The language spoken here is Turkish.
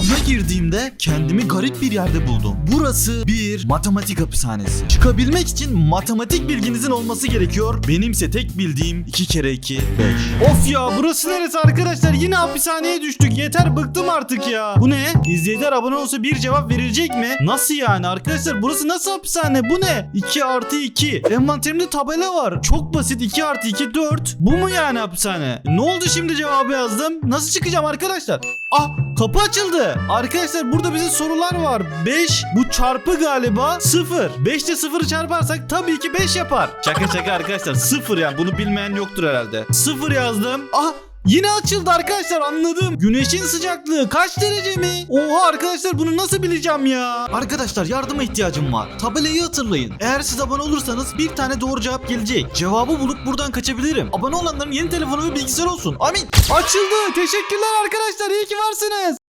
Oyuna girdiğimde kendimi garip bir yerde buldum. Burası bir matematik hapishanesi. Çıkabilmek için matematik bilginizin olması gerekiyor. Benimse tek bildiğim 2 kere 2 5. Of ya burası neresi arkadaşlar? Yine hapishaneye düştük. Yeter bıktım artık ya. Bu ne? İzleyiciler abone olsa bir cevap verilecek mi? Nasıl yani arkadaşlar? Burası nasıl hapishane? Bu ne? 2 artı 2. Envanterimde tabela var. Çok basit. 2 artı 2 4. Bu mu yani hapishane? Ne oldu şimdi cevabı yazdım? Nasıl çıkacağım arkadaşlar? Ah kapı açıldı. Arkadaşlar burada bize sorular var. 5 bu çarpı galiba 0. 5 ile 0'ı çarparsak tabii ki 5 yapar. Şaka şaka arkadaşlar 0 yani bunu bilmeyen yoktur herhalde. 0 yazdım. Ah Yine açıldı arkadaşlar anladım. Güneşin sıcaklığı kaç derece mi? Oha arkadaşlar bunu nasıl bileceğim ya? Arkadaşlar yardıma ihtiyacım var. Tabelayı hatırlayın. Eğer siz abone olursanız bir tane doğru cevap gelecek. Cevabı bulup buradan kaçabilirim. Abone olanların yeni telefonu ve bilgisayar olsun. Amin. Açıldı. Teşekkürler arkadaşlar. İyi ki varsınız.